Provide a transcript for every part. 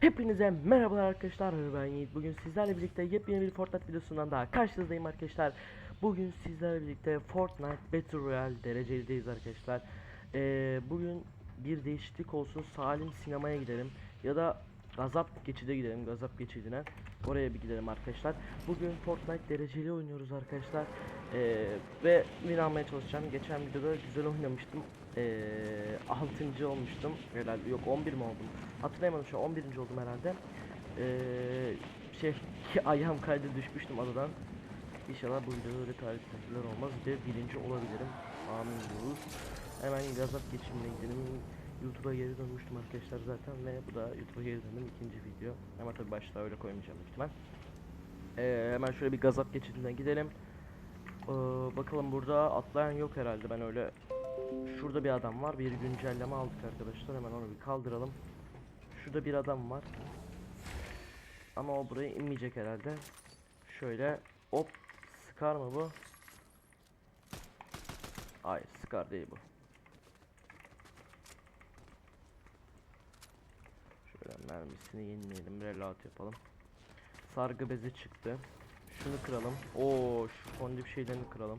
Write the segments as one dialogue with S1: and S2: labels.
S1: Hepinize merhabalar arkadaşlar. Ben Yiğit. Bugün sizlerle birlikte yepyeni bir Fortnite videosundan daha karşınızdayım arkadaşlar. Bugün sizlerle birlikte Fortnite Battle Royale derecelideyiz arkadaşlar. Ee, Bugün bir değişiklik olsun. Salim sinemaya gidelim ya da Gazap geçide gidelim. Gazap geçidine Oraya bir gidelim arkadaşlar. Bugün Fortnite dereceli oynuyoruz arkadaşlar. Ee, Ve win almaya çalışacağım. Geçen videoda güzel oynamıştım. Ee, 6. olmuştum. Herhalde yok 11 mi oldum? Hatırlayamadım şu an 11. oldum herhalde. Ee, şey ayağım kaydı düşmüştüm adadan. İnşallah bu videoda öyle tarihler olmaz ve birinci olabilirim. Amin diyoruz. Hemen gazap geçimine gidelim YouTube'a geri dönmüştüm arkadaşlar zaten ve bu da YouTube'a geri döndüm ikinci video ama tabi başta öyle koymayacağım ihtimal ee, hemen şöyle bir gazap geçidinden gidelim ee, bakalım burada atlayan yok herhalde ben öyle Şurada bir adam var. Bir güncelleme aldık arkadaşlar. Hemen onu bir kaldıralım. Şurada bir adam var. Ama o buraya inmeyecek herhalde. Şöyle hop sıkar mı bu? Hayır sıkar değil bu. Şöyle mermisini yenileyelim. Reload yapalım. Sargı bezi çıktı. Şunu kıralım. Oo şu fondip şeylerini kıralım.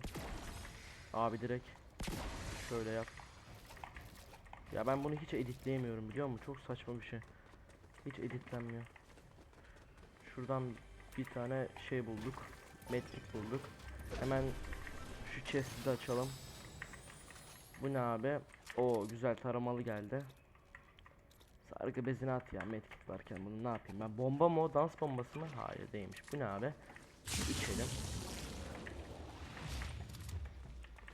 S1: Abi direkt Şöyle yap. Ya ben bunu hiç editleyemiyorum biliyor musun? Çok saçma bir şey. Hiç editlenmiyor. Şuradan bir tane şey bulduk. Medkit bulduk. Hemen şu chest'i de açalım. Bu ne abi? O güzel taramalı geldi. Sargı bezini at ya medkit varken bunu ne yapayım ben? Bomba mı o? Dans bombası mı? Hayır değilmiş. Bu ne abi? İçelim.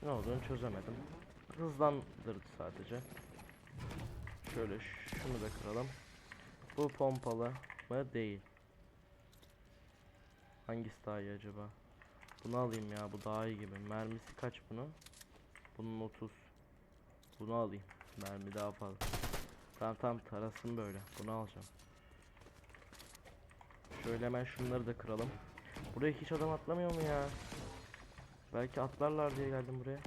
S1: Ne olduğunu çözemedim hızlandırdı sadece. Şöyle şunu da kıralım. Bu pompalı mı? Değil. Hangisi daha iyi acaba? Bunu alayım ya bu daha iyi gibi. Mermisi kaç bunu? Bunun 30. Bunu alayım. Mermi daha fazla. Tamam tamam tarasın böyle. Bunu alacağım. Şöyle hemen şunları da kıralım. Buraya hiç adam atlamıyor mu ya? Belki atlarlar diye geldim buraya.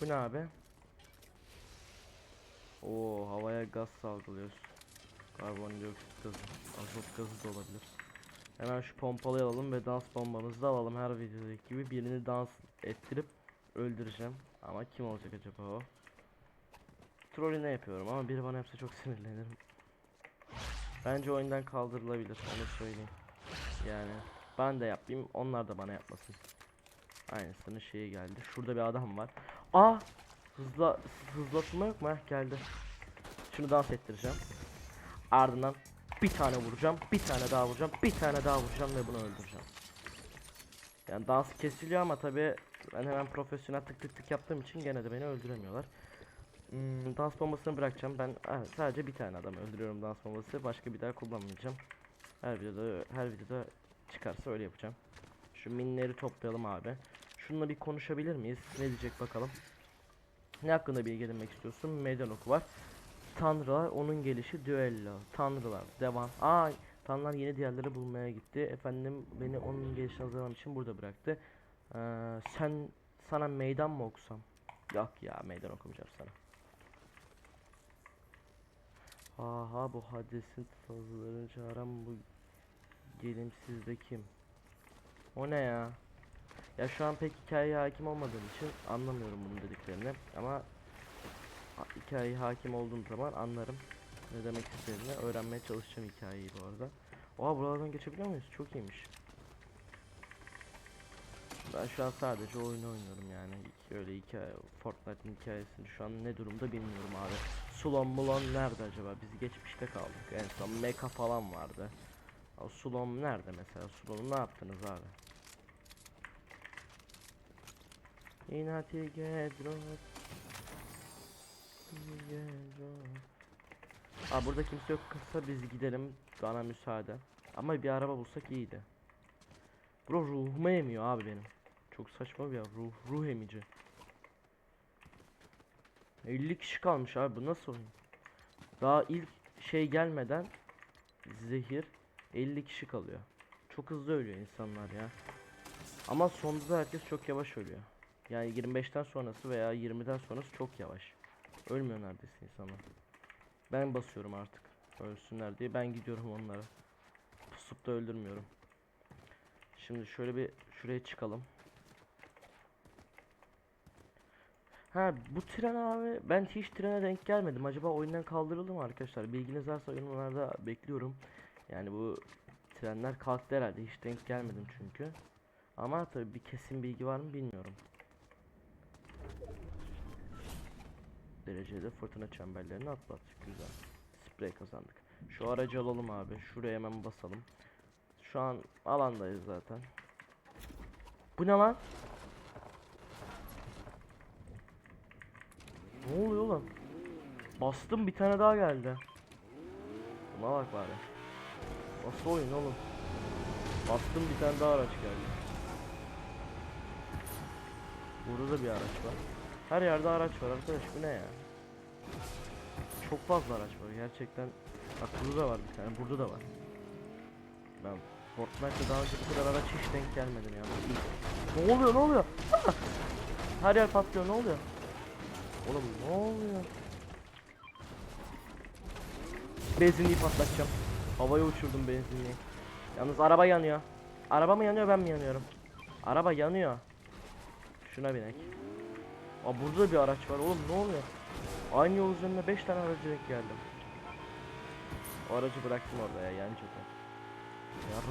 S1: Bu ne abi? Oo havaya gaz salgılıyoruz. Karbondioksit gazı, azot gazı da olabilir. Hemen şu pompalıyı alalım ve dans bombamızı da alalım her videodaki gibi birini dans ettirip öldüreceğim. Ama kim olacak acaba o? Trolü ne yapıyorum ama biri bana yapsa çok sinirlenirim. Bence oyundan kaldırılabilir onu söyleyeyim. Yani ben de yapayım onlar da bana yapmasın. Aynısının şeyi geldi. Şurada bir adam var. Aa! Hızla hızlatma yok mu? Heh, geldi. Şunu dans ettireceğim. Ardından bir tane vuracağım, bir tane daha vuracağım, bir tane daha vuracağım ve bunu öldüreceğim. Yani dans kesiliyor ama tabi ben hemen profesyonel tık tık tık yaptığım için gene de beni öldüremiyorlar. Hmm, dans bombasını bırakacağım. Ben sadece bir tane adam öldürüyorum dans bombası. Başka bir daha kullanmayacağım. Her videoda her videoda çıkarsa öyle yapacağım. Şu minleri toplayalım abi. Şununla bir konuşabilir miyiz? Ne diyecek bakalım. Ne hakkında bilgi edinmek istiyorsun? Meydan oku var. Tanrılar, onun gelişi, düello. Tanrılar, devam. Aa, tanrılar yeni diğerleri bulmaya gitti. Efendim beni onun gelişine hazırlamak için burada bıraktı. Ee, sen sana meydan mı okusam? Yok ya meydan okumayacağım sana. Aha bu hadisin sazlarını çağıran bu gelimsizde kim? O ne ya? Ya şu an pek hikayeye hakim olmadığım için anlamıyorum bunun dediklerini ama hikayeye hakim olduğum zaman anlarım ne demek istediğini öğrenmeye çalışacağım hikayeyi bu arada. Oha buralardan geçebiliyor muyuz? Çok iyiymiş. Ben şu an sadece oyunu oynuyorum yani. İki, öyle hikaye, Fortnite'ın hikayesini şu an ne durumda bilmiyorum abi. Sulon mulon nerede acaba? Biz geçmişte kaldık. En son Mecha falan vardı. O Sulon nerede mesela? Sulon'u ne yaptınız abi? İnati gedro Aa burada kimse yok kısa biz gidelim bana müsaade Ama bir araba bulsak iyiydi Bro ruhumu emiyor abi benim Çok saçma bir ya ruh, ruh emici 50 kişi kalmış abi bu nasıl oyun Daha ilk şey gelmeden Zehir 50 kişi kalıyor Çok hızlı ölüyor insanlar ya Ama sonunda da herkes çok yavaş ölüyor yani 25'ten sonrası veya 20'den sonrası çok yavaş. Ölmüyor neredeyse insanlar. Ben basıyorum artık. Ölsünler diye ben gidiyorum onlara. Pusup da öldürmüyorum. Şimdi şöyle bir şuraya çıkalım. Ha bu tren abi ben hiç trene denk gelmedim. Acaba oyundan kaldırıldı mı arkadaşlar? Bilginiz varsa yorumlarda bekliyorum. Yani bu trenler kalktı herhalde. Hiç denk gelmedim çünkü. Ama tabii bir kesin bilgi var mı bilmiyorum. Derecede fırtına çemberlerini atlattık. Güzel. Sprey kazandık. Şu aracı alalım abi. Şuraya hemen basalım. Şu an alandayız zaten. Bu ne lan? Ne oluyor lan? Bastım bir tane daha geldi. Buna bak bari. Nasıl oyun oğlum? Bastım bir tane daha araç geldi. Burada da bir araç var. Her yerde araç var arkadaş bu ne ya? Çok fazla araç var gerçekten. Bak burada da var bir tane burada da var. Ben Fortnite'da daha önce bu kadar araç hiç denk gelmedim ya. Ne oluyor ne oluyor? Ah! Her yer patlıyor ne oluyor? Oğlum ne oluyor? Benzinliği patlatacağım. Havaya uçurdum benzinliği. Yalnız araba yanıyor. Araba mı yanıyor ben mi yanıyorum? Araba yanıyor. Şuna binek. Aa burada da bir araç var oğlum ne oluyor? Aynı yol üzerinde 5 tane aracı denk geldim. O aracı bıraktım orada ya yan cephe.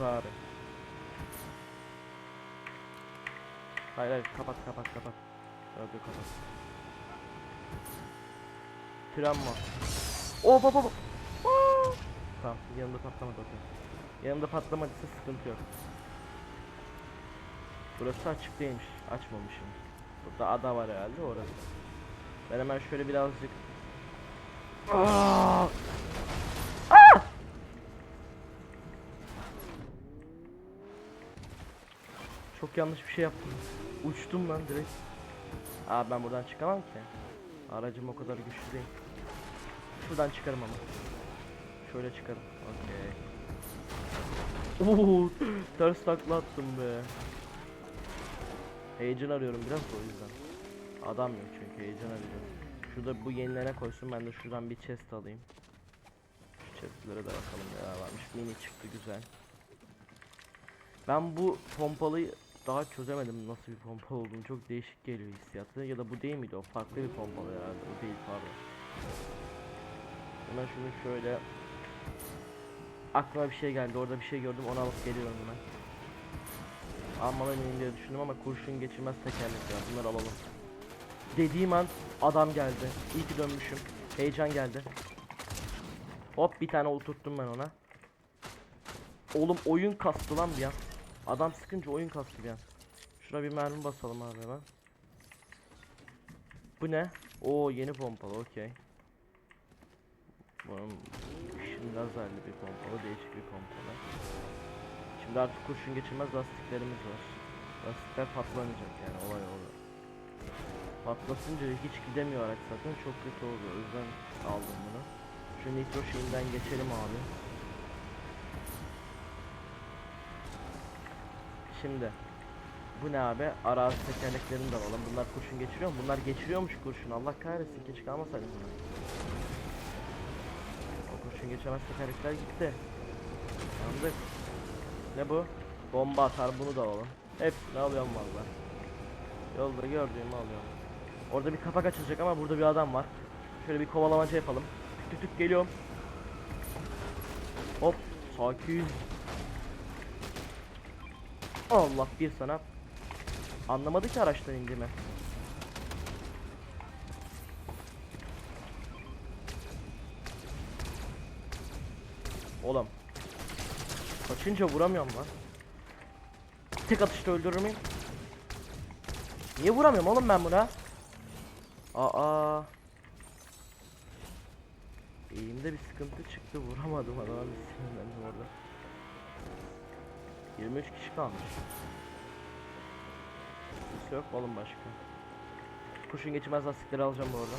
S1: Yarra. Hayır hayır kapat kapat kapat. Radyo kapat. Tren var. Oh baba baba. Tamam yanımda patlamadı okey. Yanımda patlamadıysa sıkıntı yok. Burası açık değilmiş. Açmamışım. Burada ada var herhalde orası. Ben hemen şöyle birazcık Aa! Aa! Çok yanlış bir şey yaptım. Uçtum lan direkt. Aa ben buradan çıkamam ki. Aracım o kadar güçlü değil. Şuradan çıkarım ama. Şöyle çıkarım. Okey. Oo, ters takla attım be. Heyecan arıyorum biraz o yüzden. Adam yok çünkü heyecan arıyorum. Şurada bu yenilene koysun ben de şuradan bir chest alayım. Şu chestlere de bakalım neler varmış. Mini çıktı güzel. Ben bu pompalıyı daha çözemedim nasıl bir pompa olduğunu. Çok değişik geliyor hissiyatı. Ya da bu değil miydi o? Farklı bir pompalı herhalde. O değil pardon. Hemen şunu şöyle aklıma bir şey geldi. Orada bir şey gördüm. Onu alıp geliyorum hemen. Almalıyım diye düşündüm ama kurşun geçirmez tekerlek ya. Bunları alalım. Dediğim an adam geldi. İyi ki dönmüşüm. Heyecan geldi. Hop bir tane oturttum ben ona. Oğlum oyun kastı lan bir an. Adam sıkınca oyun kastı an. Şuna bir mermi basalım abi hemen. Bu ne? Oo yeni pompalı okey. Bunun şimdi lazerli bir pompalı değişik bir pompalı. Şimdi artık kurşun geçirmez lastiklerimiz var. Lastikler patlamayacak yani olay oldu. Patlasınca hiç gidemiyor araç zaten çok kötü oldu o yüzden aldım bunu. Şu nitro şeyinden geçelim abi. Şimdi bu ne abi? Arazi tekerleklerini de alalım. Bunlar kurşun geçiriyor mu? Bunlar geçiriyormuş kurşun. Allah kahretsin keşke almasaydım bunu. O kurşun geçemez tekerlekler gitti. Yandık. Ne bu? Bomba atar bunu da alalım. Hepsini alıyorum valla. Yolda gördüğümü alıyorum. Orada bir kapak açılacak ama burada bir adam var. Şöyle bir kovalamaca yapalım. Tık geliyorum. Hop sakin. Allah bir sana. Anlamadı ki araçtan indiğimi. Oğlum. Kaçınca vuramıyorum lan. Tek atışta öldürür müyüm? Niye vuramıyorum oğlum ben buna? Aa. Eğimde bir sıkıntı çıktı vuramadım adama bir sinirlendim orada. 23 kişi kalmış. Kimse yok mu oğlum başka. Kurşun geçirmez lastikleri alacağım bu arada.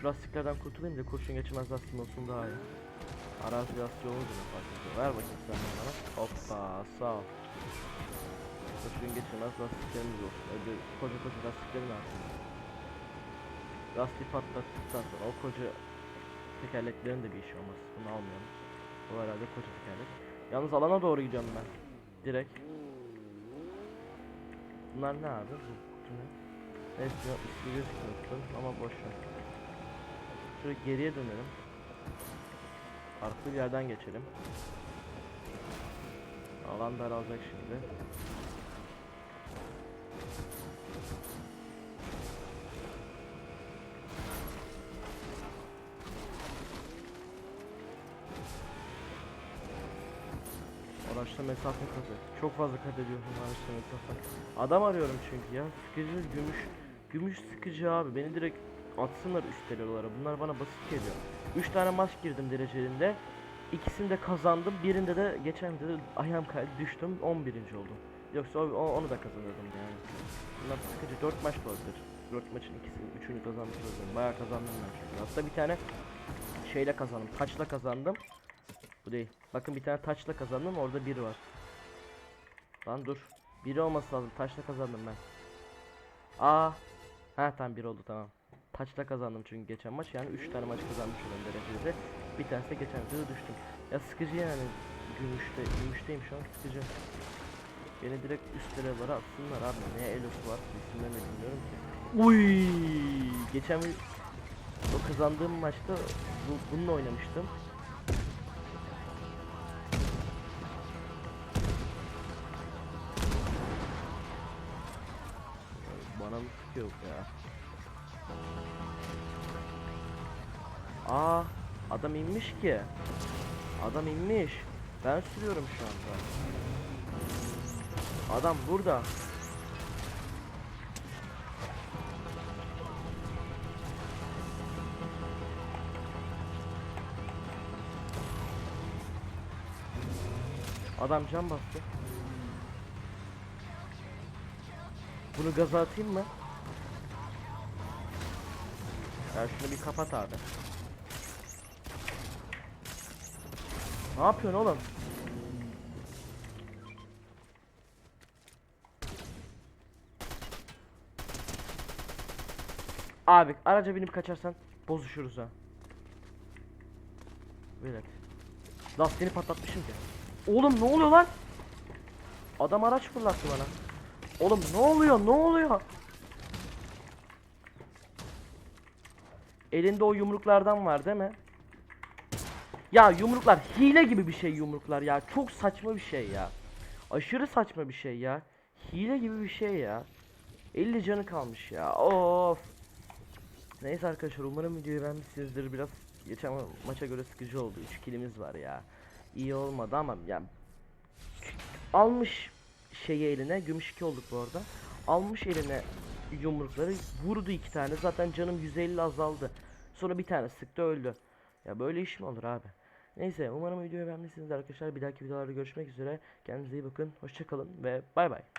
S1: Şu lastiklerden kurtulayım da kurşun geçirmez lastiğim olsun daha iyi. Arazi lastiği olunca ne fark ediyor? Ver bakayım sen bana. Hoppa sağ ol. Kurşun geçirmez lastiklerimiz olsun. Öyle koca koca lastikleri ne yapayım? Lastiği patlattıktan sonra o koca tekerleklerin de bir işi olmaz. Bunu almayalım. Bu herhalde koca tekerlek. Yalnız alana doğru gidiyorum ben. Direkt. Bunlar ne abi? Bu kutu ne? İsmi gözükmüyor ama boş ver. Şöyle geriye dönelim. Farklı bir yerden geçelim. Alan daralacak şimdi. Araçla mesafe kat. Çok fazla kat ediyorsun araçla mesafe. Adam arıyorum çünkü ya. Sıkıcı gümüş. Gümüş sıkıcı abi. Beni direkt atsınlar üst level'lara. Bunlar bana basit geliyor. 3 tane maç girdim derecelerinde. İkisinde kazandım. Birinde de geçen de ayağım kaydı düştüm. 11. oldum. Yoksa onu da kazanırdım yani. Bunlar sıkıcı. 4 maç olabilir. 4 maçın ikisini, üçünü kazanmış oldum. Bayağı kazandım ben çünkü. Hatta bir tane şeyle kazandım. Taçla kazandım. Bu değil. Bakın bir tane taçla kazandım. Orada biri var. Lan dur. Biri olması lazım. Taçla kazandım ben. Aa. Ha tamam bir oldu tamam. Taçla kazandım çünkü geçen maç yani 3 tane maç kazanmış olan derecede. Bir tanesi de geçen videoda düştüm. Ya sıkıcı yani. Gümüşte, gümüşteyim şu an sıkıcı. Beni direkt üst level'lara atsınlar abi. Ne elosu var isimlerini bilmiyorum ki. Uy, geçen bir o kazandığım maçta bu, bununla oynamıştım. Aa, adam inmiş ki. Adam inmiş. Ben sürüyorum şu anda. Adam burada. Adam can bastı. Bunu gaza atayım mı? Ya şunu bir kapat abi. Ne yapıyorsun oğlum? Abi araca binip kaçarsan bozuşuruz ha. Evet. Lastiğini patlatmışım ki. Oğlum ne oluyor lan? Adam araç fırlattı bana. Oğlum ne oluyor? Ne oluyor? Elinde o yumruklardan var değil mi? Ya yumruklar hile gibi bir şey yumruklar ya. Çok saçma bir şey ya. Aşırı saçma bir şey ya. Hile gibi bir şey ya. 50 canı kalmış ya. Of. Neyse arkadaşlar umarım videoyu beğenmişsinizdir. Biraz geçen ma- maça göre sıkıcı oldu. 3 kilimiz var ya. İyi olmadı ama yani almış şeyi eline gümüş 2 olduk bu arada. Almış eline yumrukları vurdu iki tane. Zaten canım 150 azaldı. Sonra bir tane sıktı öldü. Ya böyle iş mi olur abi? Neyse umarım videoyu beğenmişsinizdir arkadaşlar. Bir dahaki videolarda görüşmek üzere. Kendinize iyi bakın. Hoşçakalın ve bay bay.